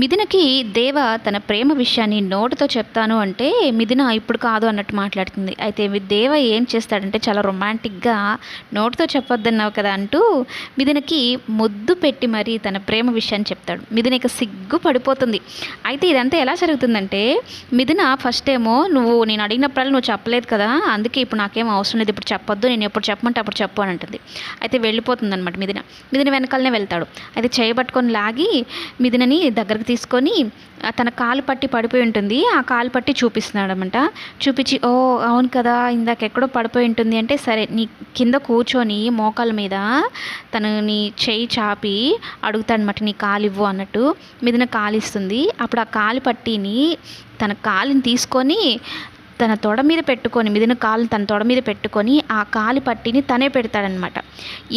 మిథునకి దేవ తన ప్రేమ విషయాన్ని నోటితో చెప్తాను అంటే మిథున ఇప్పుడు కాదు అన్నట్టు మాట్లాడుతుంది. అయితే దేవ ఏం చేస్తాడంటే చాలా రొమాంటిక్గా నోటితో చెప్పొద్దన్నావు కదా అంటూ మిథునకి ముద్దు పెట్టి మరీ తన ప్రేమ విషయాన్ని చెప్తాడు. మిథున ఇక సిగ్గు పడిపోతుంది. అయితే ఇదంతా ఎలా జరుగుతుందంటే మిథున ఫస్ట్ ఏమో నువ్వు నేను అడిగినప్పుడల్లా నువ్వు చెప్పలేదు కదా అందుకే ఇప్పుడు నాకేం అవసరం లేదు ఇప్పుడు చెప్పొద్దు నేను ఎప్పుడు చెప్పమంటే అప్పుడు చెప్పు అని అంటుంది. అయితే వెళ్ళిపోతుంది అనమాట మిథున. మిథున వెనకాలనే వెళ్తాడు. అయితే చేయబట్టుకొని లాగి మిథునని దగ్గరకు తీసుకొని తన కాలు పట్టి పడిపోయి ఉంటుంది. ఆ కాలు పట్టి చూపిస్తున్నాడు అనమాట చూపించి ఓ అవును కదా ఇందాక ఎక్కడో పడిపోయి ఉంటుంది. అంటే సరే నీ కింద కూర్చొని మోకాల మీద తను నీ చేయి చాపి అడుగుతాడనమాట నీ కాలు ఇవ్వు అన్నట్టు. మిథున కాలు ఇస్తుంది. అప్పుడు ఆ కాలు పట్టిని తన కాలుని తీసుకొని తన తొడ మీద పెట్టుకొని మిదిన కాలు తన తొడ మీద పెట్టుకొని ఆ కాలి పట్టిని తనే పెడతాడనమాట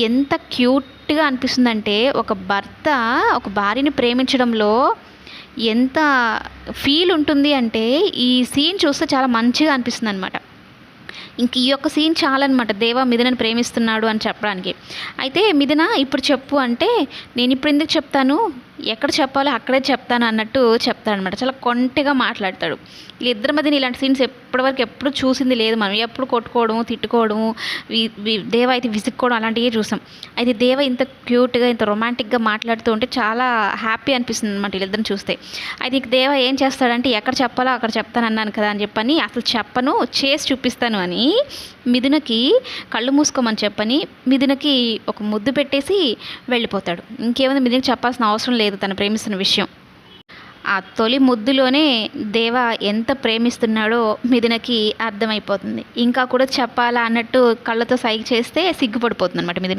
ఎంత క్యూట్గా అనిపిస్తుందంటే ఒక భర్త ఒక భార్యని ప్రేమించడంలో ఎంత ఫీల్ ఉంటుంది అంటే ఈ సీన్ చూస్తే చాలా మంచిగా అనిపిస్తుంది అనమాట ఇంక ఈ యొక్క సీన్ చాలన్నమాట. దేవా మిథునని ప్రేమిస్తున్నాడు అని చెప్పడానికి. అయితే మిథున ఇప్పుడు చెప్పు అంటే నేను ఇప్పుడు ఎందుకు చెప్తాను? ఎక్కడ చెప్పాలో అక్కడే చెప్తాను అన్నట్టు చెప్తాడనమాట చాలా కొంటెగా మాట్లాడతాడు. వీళ్ళిద్దరి మధ్యన ఇలాంటి సీన్స్ ఎప్పటివరకు ఎప్పుడు చూసింది లేదు మనం. ఎప్పుడు కొట్టుకోవడము తిట్టుకోవడము వి- దేవ అయితే విసుక్కోవడం అలాంటివి చూసాం. అయితే దేవ ఇంత క్యూట్గా ఇంత రొమాంటిక్గా మాట్లాడుతూ ఉంటే చాలా హ్యాపీ అనిపిస్తుంది అనమాట వీళ్ళిద్దరిని చూస్తే. అయితే ఇక దేవ ఏం చేస్తాడంటే ఎక్కడ చెప్పాలో అక్కడ చెప్తాను అన్నాను కదా అని చెప్పని అసలు చెప్పను చేసి చూపిస్తాను అని మిథునకి కళ్ళు మూసుకోమని చెప్పని మిథునకి ఒక ముద్దు పెట్టేసి వెళ్ళిపోతాడు. ఇంకేమైనా మిథునకి చెప్పాల్సిన అవసరం లేదు. లేదు తను ప్రేమిస్తున్న విషయం. ఆ తొలి ముద్దులోనే దేవ ఎంత ప్రేమిస్తున్నాడో మిథునకి అర్థమైపోతుంది. ఇంకా కూడా చెప్పాలా అన్నట్టు కళ్ళతో సైగ చేస్తే సిగ్గుపడిపోతుంది అనమాట మిథున.